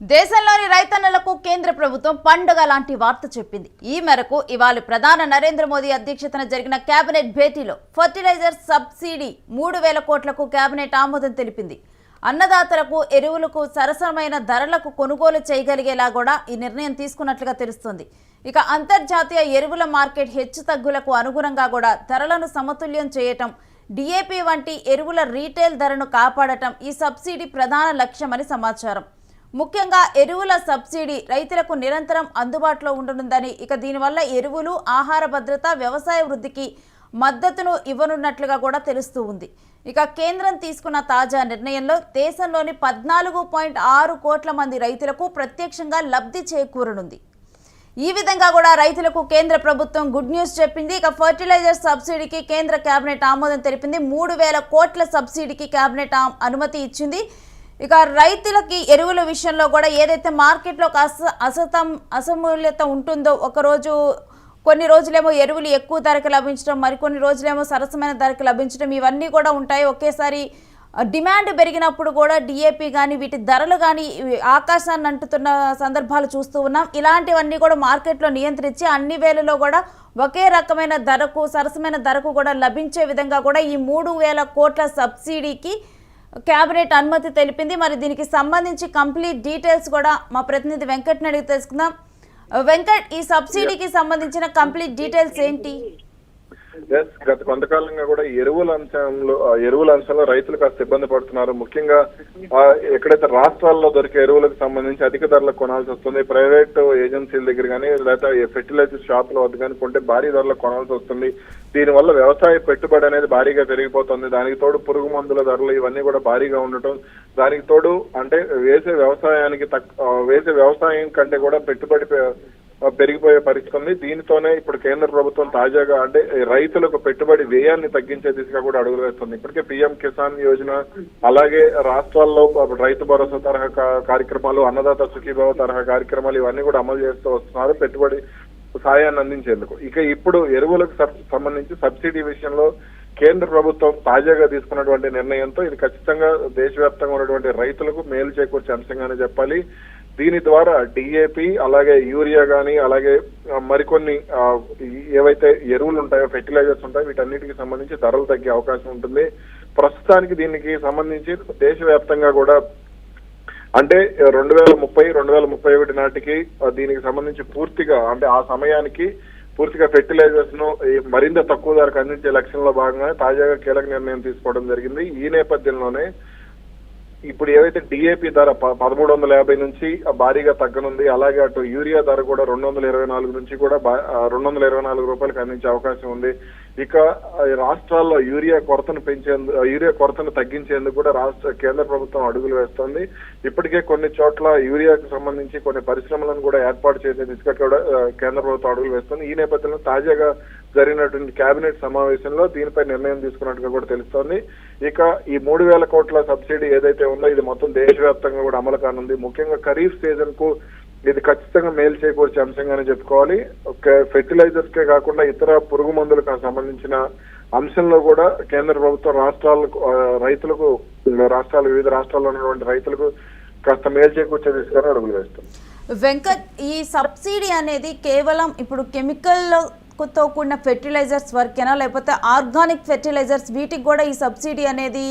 దేశంలోని రైతన్నలకు కేంద్ర ప్రభుత్వం పండుగ లాంటి వార్త చెప్పింది. ఈ మేరకు ఇవాళ ప్రధాని నరేంద్ర మోదీ అధ్యక్షతన జరిగిన కేబినెట్ భేటీలో ఫర్టిలైజర్ సబ్సిడీ మూడు వేల కోట్లకు కేబినెట్ ఆమోదం తెలిపింది. అన్నదాతలకు ఎరువులకు సరసమైన ధరలకు కొనుగోలు చేయగలిగేలా కూడా ఈ నిర్ణయం తీసుకున్నట్లుగా తెలుస్తుంది. ఇక అంతర్జాతీయ ఎరువుల మార్కెట్ హెచ్చు తగ్గులకు అనుగుణంగా కూడా ధరలను సమతుల్యం చేయటం డిఏపి వంటి ఎరువుల రీటైల్ ధరను కాపాడటం ఈ సబ్సిడీ ప్రధాన లక్ష్యమని సమాచారం. ముఖ్యంగా ఎరువుల సబ్సిడీ రైతులకు నిరంతరం అందుబాటులో ఉండనుందని ఇక దీనివల్ల ఎరువులు ఆహార భద్రత వ్యవసాయ వృద్ధికి మద్దతును ఇవ్వనున్నట్లుగా కూడా తెలుస్తూ ఉంది. ఇక కేంద్రం తీసుకున్న తాజా నిర్ణయంలో దేశంలోని పద్నాలుగు పాయింట్ ఆరు కోట్ల మంది రైతులకు ప్రత్యక్షంగా లబ్ధి చేకూరనుంది. ఈ విధంగా కూడా రైతులకు కేంద్ర ప్రభుత్వం గుడ్ న్యూస్ చెప్పింది. ఇక ఫర్టిలైజర్ సబ్సిడీకి కేంద్ర కేబినెట్ ఆమోదం తెలిపింది. మూడు వేల కోట్ల సబ్సిడీకి కేబినెట్ అనుమతి ఇచ్చింది. ఇక రైతులకి ఎరువుల విషయంలో కూడా ఏదైతే మార్కెట్లో ఒక అస అసతం అసమూల్యత ఉంటుందో ఒకరోజు కొన్ని రోజులేమో ఎరువులు ఎక్కువ ధరకు లభించడం మరికొన్ని రోజులేమో సరసమైన ధరకు లభించడం ఇవన్నీ కూడా ఉంటాయి. ఒకేసారి డిమాండ్ పెరిగినప్పుడు కూడా డిఏపి కానీ వీటి ధరలు కానీ ఆకాశాన్ని అంటుతున్న సందర్భాలు చూస్తూ ఉన్నాం. ఇలాంటివన్నీ కూడా మార్కెట్లో నియంత్రించి అన్ని వేలలో కూడా ఒకే రకమైన ధరకు సరసమైన ధరకు కూడా లభించే విధంగా కూడా ఈ మూడు వేల కోట్ల సబ్సిడీకి కేబినెట్ అనుమతి తెలిపింది. మరి దీనికి సంబంధించి కంప్లీట్ డీటెయిల్స్ కూడా మా ప్రతినిధి వెంకట్ని అడిగి తెలుసుకుందాం. వెంకట్ ఈ సబ్సిడీకి సంబంధించిన కంప్లీట్ డీటెయిల్స్ ఏంటి? గత కొంతకాలంగా కూడా ఎరువుల అంశంలో ఎరువుల అంశంలో రైతులు కాస్త ఇబ్బంది పడుతున్నారు. ముఖ్యంగా ఎక్కడైతే రాష్ట్రాల్లో దొరికే ఎరువులకు సంబంధించి అధిక ధరలకు కొనాల్సి వస్తుంది ప్రైవేట్ ఏజెన్సీల దగ్గర కానీ లేదా ఫెర్టిలైజర్ షాపుల వద్ద కానీ కొంటే భారీ ధరలు కొనాల్సి వస్తుంది. దీనివల్ల వ్యవసాయ పెట్టుబడి అనేది భారీగా పెరిగిపోతుంది. దానికి తోడు పురుగు మందుల ధరలు ఇవన్నీ కూడా భారీగా ఉండటం దానికి తోడు అంటే వేసే వ్యవసాయానికి తక్ వేసే వ్యవసాయం కంటే కూడా పెట్టుబడి పెరిగిపోయే పరిస్థితి ఉంది. దీనితోనే ఇప్పుడు కేంద్ర ప్రభుత్వం తాజాగా అంటే రైతులకు పెట్టుబడి వ్యయాన్ని తగ్గించే దిశగా కూడా అడుగులు వేస్తుంది. ఇప్పటికే పీఎం కిసాన్ యోజన అలాగే రాష్ట్రాల్లో రైతు భరోసా తరహా కార్యక్రమాలు అన్నదాత సుఖీభావ తరహా కార్యక్రమాలు ఇవన్నీ కూడా అమలు చేస్తూ వస్తున్నారు పెట్టుబడి సాయాన్ని అందించేందుకు. ఇక ఇప్పుడు ఎరువులకు సబ్- సంబంధించి సబ్సిడీ విషయంలో కేంద్ర ప్రభుత్వం తాజాగా తీసుకున్నటువంటి నిర్ణయంతో ఇది ఖచ్చితంగా దేశవ్యాప్తంగా ఉన్నటువంటి రైతులకు మేలు చేకూర్చే అంశంగానే చెప్పాలి. దీని ద్వారా డిఏపి అలాగే యూరియా కానీ అలాగే మరికొన్ని ఏవైతే ఎరువులు ఉంటాయో ఫెర్టిలైజర్స్ ఉంటాయో వీటన్నిటికి సంబంధించి ధరలు తగ్గే అవకాశం ఉంటుంది. ప్రస్తుతానికి దీనికి సంబంధించి దేశవ్యాప్తంగా కూడా అంటే రెండు వేల ముప్పై రెండు వేల ముప్పై ఒకటి నాటికి దీనికి సంబంధించి పూర్తిగా అంటే ఆ సమయానికి పూర్తిగా ఫెర్టిలైజర్స్ను మరింత తక్కువ ధరకు అందించే లక్ష్యంలో భాగంగా తాజాగా కీలక నిర్ణయం తీసుకోవడం జరిగింది. ఈ నేపథ్యంలోనే ఇప్పుడు ఏవైతే డిఏపి ధర ప- పదమూడు వందల యాభై నుంచి భారీగా తగ్గనుంది అలాగే అటు యూరియా ధర కూడా రెండు వందల ఇరవై నాలుగు నుంచి కూడా బా- రెండు వందల ఇరవై నాలుగు రూపాయలకు అందించే అవకాశం ఉంది. ఇక రాష్ట్రాల్లో యూరియా కొరతను పెంచేందుకు యూరియా కొరతను తగ్గించేందుకు కూడా రాష్ట్ర కేంద్ర ప్రభుత్వం అడుగులు వేస్తోంది. ఇప్పటికే కొన్ని చోట్ల యూరియాకు సంబంధించి కొన్ని పరిశ్రమలను కూడా ఏర్పాటు చేసే దిశగా కూడా కేంద్ర ప్రభుత్వం అడుగులు వేస్తోంది. ఈ నేపథ్యంలో తాజాగా జరిగినటువంటి కేబినెట్ సమావేశంలో దీనిపై నిర్ణయం తీసుకున్నట్టుగా కూడా తెలుస్తోంది. ఇక ఈ మూడు వేల కోట్ల సబ్సిడీ ఏదైతే ఉందో ఇది మొత్తం దేశవ్యాప్తంగా కూడా అమలు కానుంది. ముఖ్యంగా ఖరీఫ్ సీజన్కు ఇది ఖచ్చితంగా మేలు చేకూర్చే అంశంగానే చెప్పుకోవాలి. ఫెర్టిలైజర్స్ కే కాకుండా ఇతర పురుగు మందులకు సంబంధించిన అంశంలో కూడా కేంద్ర ప్రభుత్వం రాష్ట్రాలకు రైతులకు రాష్ట్రాలు వివిధ రాష్ట్రాల్లో ఉన్నటువంటి రైతులకు కాస్త మేలు చేకూర్చే దిశగానే అడుగులు వేస్తుంది. వెంకట్ ఈ సబ్సిడీ అనేది కేవలం ఇప్పుడు కెమికల్తో కూడిన ఫెర్టిలైజర్స్ వరకేనా? లేకపోతే ఆర్గానిక్ ఫెర్టిలైజర్స్ వీటికి కూడా ఈ సబ్సిడీ అనేది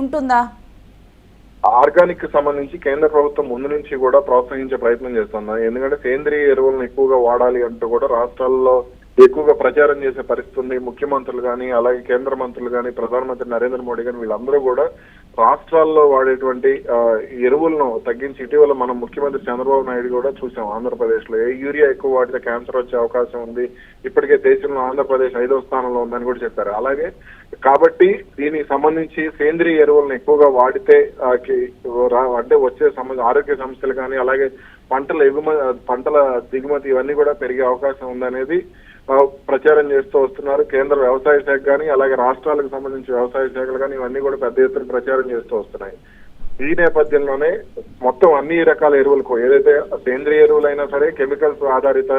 ఉంటుందా? ఆర్గానిక్కి సంబంధించి కేంద్ర ప్రభుత్వం ముందు నుంచి కూడా ప్రోత్సహించే ప్రయత్నం చేస్తుంది. ఎందుకంటే సేంద్రియ ఎరువులను ఎక్కువగా వాడాలి అంటూ కూడా రాష్ట్రాల్లో ఎక్కువగా ప్రచారం చేసే పరిస్థితి ఉంది. ముఖ్యమంత్రులు కానీ అలాగే కేంద్ర మంత్రులు కానీ ప్రధానమంత్రి నరేంద్ర మోడీ కానీ వీళ్ళందరూ కూడా రాష్ట్రాల్లో వాడేటువంటి ఎరువులను తగ్గించి ఇటీవల మనం ముఖ్యమంత్రి చంద్రబాబు నాయుడు కూడా చూసాం ఆంధ్రప్రదేశ్లో ఏ యూరియా ఎక్కువ వాడితే క్యాన్సర్ వచ్చే అవకాశం ఉంది. ఇప్పటికే దేశంలో ఆంధ్రప్రదేశ్ ఐదో స్థానంలో ఉందని కూడా చెప్పారు. అలాగే కాబట్టి దీనికి సంబంధించి సేంద్రియ ఎరువులను ఎక్కువగా వాడితే అంటే వచ్చే సంబంధ ఆరోగ్య సమస్యలు కానీ అలాగే పంటల ఎగుమతి పంటల దిగుమతి ఇవన్నీ కూడా పెరిగే అవకాశం ఉందనేది ప్రచారం చేస్తూ వస్తున్నారు. కేంద్ర వ్యవసాయ శాఖ కానీ అలాగే రాష్ట్రాలకు సంబంధించి వ్యవసాయ శాఖలు కానీ ఇవన్నీ కూడా పెద్ద ఎత్తున ప్రచారం చేస్తూ వస్తున్నాయి. ఈ నేపథ్యంలోనే మొత్తం అన్ని రకాల ఎరువులకు ఏదైతే సేంద్రియ ఎరువులైనా సరే కెమికల్స్ ఆధారిత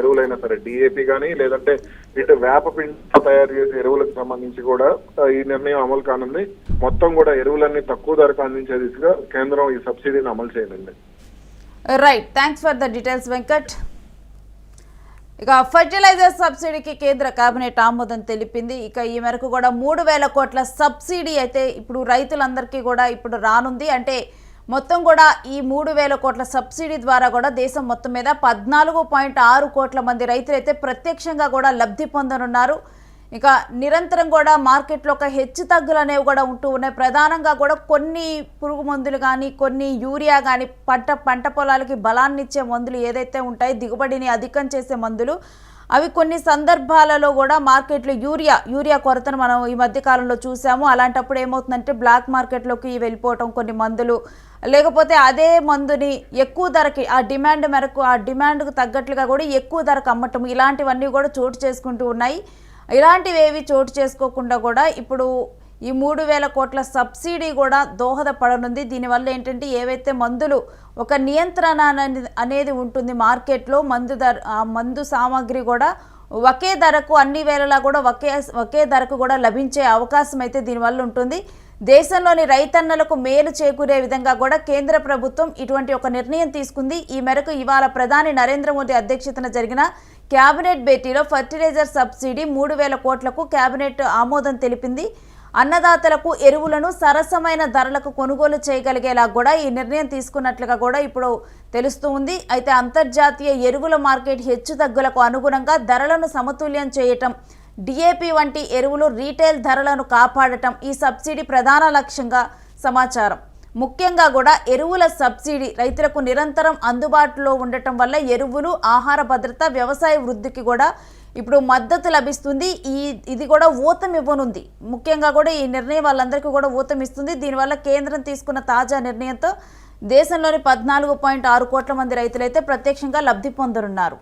ఎరువులైనా సరే డిఏపి కానీ లేదంటే ఇటు వేప పిండి తయారు చేసే ఎరువులకు సంబంధించి కూడా ఈ నిర్ణయం అమలు కానుంది. మొత్తం కూడా ఎరువులన్నీ తక్కువ ధరకు అందించే దిశగా కేంద్రం ఈ సబ్సిడీని అమలు చేయనుంది. Right thanks for the details Venkat ఇక ఫర్టిలైజర్ సబ్సిడీకి కేంద్ర కేబినెట్ ఆమోదం తెలిపింది. ఇక ఈ మేరకు కూడా మూడు వేల కోట్ల సబ్సిడీ అయితే ఇప్పుడు రైతులందరికీ కూడా ఇప్పుడు రానుంది. అంటే మొత్తం కూడా ఈ మూడు వేల కోట్ల సబ్సిడీ ద్వారా కూడా దేశం మొత్తం మీద పద్నాలుగు పాయింట్ ఆరు కోట్ల మంది రైతులైతే ప్రత్యక్షంగా కూడా లబ్ధి పొందనున్నారు. ఇక నిరంతరం కూడా మార్కెట్లో ఒక హెచ్చు తగ్గులు అనేవి కూడా ఉంటూ ఉన్నాయి. ప్రధానంగా కూడా కొన్ని పురుగు మందులు కానీ కొన్ని యూరియా కానీ పంట పంట పొలాలకి బలాన్ని ఇచ్చే మందులు ఏదైతే ఉంటాయో దిగుబడిని అధికం చేసే మందులు అవి కొన్ని సందర్భాలలో కూడా మార్కెట్లో యూరియా యూరియా కొరతను మనం ఈ మధ్య కాలంలో చూసాము. అలాంటప్పుడు ఏమవుతుందంటే బ్లాక్ మార్కెట్లోకి వెళ్ళిపోవటం కొన్ని మందులు లేకపోతే అదే మందుని ఎక్కువ ధరకి ఆ డిమాండ్ మేరకు ఆ డిమాండ్కు తగ్గట్లుగా కూడా ఎక్కువ ధరకు అమ్మటం ఇలాంటివన్నీ కూడా చోటు చేసుకుంటూ ఉన్నాయి. ఇలాంటివి ఏవి చోటు చేసుకోకుండా కూడా ఇప్పుడు ఈ మూడు వేల కోట్ల సబ్సిడీ కూడా దోహదపడనుంది. దీనివల్ల ఏంటంటే ఏవైతే మందులు ఒక నియంత్రణ అనేది- అనేది ఉంటుంది మార్కెట్లో మందు ధర ఆ మందు సామాగ్రి కూడా ఒకే ధరకు అన్ని వేళలా కూడా ఒకే ఒకే ధరకు కూడా లభించే అవకాశం అయితే దీనివల్ల ఉంటుంది. దేశంలోని రైతన్నలకు మేలు చేకూరే విధంగా కూడా కేంద్ర ప్రభుత్వం ఇటువంటి ఒక నిర్ణయం తీసుకుంది. ఈ మేరకు ఇవాళ ప్రధాని నరేంద్ర మోదీ అధ్యక్షతన జరిగిన కేబినెట్ భేటీలో ఫర్టిలైజర్ సబ్సిడీ మూడు వేల కోట్లకు కేబినెట్ ఆమోదం తెలిపింది. అన్నదాతలకు ఎరువులను సరసమైన ధరలకు కొనుగోలు చేయగలిగేలా కూడా ఈ నిర్ణయం తీసుకున్నట్లుగా కూడా ఇప్పుడు తెలుస్తూ ఉంది. అయితే అంతర్జాతీయ ఎరువుల మార్కెట్ హెచ్చుతగ్గులకు అనుగుణంగా ధరలను సమతుల్యం చేయటం డిఏపి వంటి ఎరువులు రీటైల్ ధరలను కాపాడటం ఈ సబ్సిడీ ప్రధాన లక్ష్యంగా సమాచారం. ముఖ్యంగా కూడా ఎరువుల సబ్సిడీ రైతులకు నిరంతరం అందుబాటులో ఉండటం వల్ల ఎరువులు ఆహార భద్రత వ్యవసాయ వృద్ధికి కూడా ఇప్పుడు మద్దతు లభిస్తుంది. ఈ ఇది కూడా ఊతం ఇవ్వనుంది. ముఖ్యంగా కూడా ఈ నిర్ణయం వాళ్ళందరికీ కూడా ఊతం ఇస్తుంది. దీనివల్ల కేంద్రం తీసుకున్న తాజా నిర్ణయంతో దేశంలోని పద్నాలుగు పాయింట్ ఆరు కోట్ల మంది రైతులైతే ప్రత్యక్షంగా లబ్ధి పొందనున్నారు.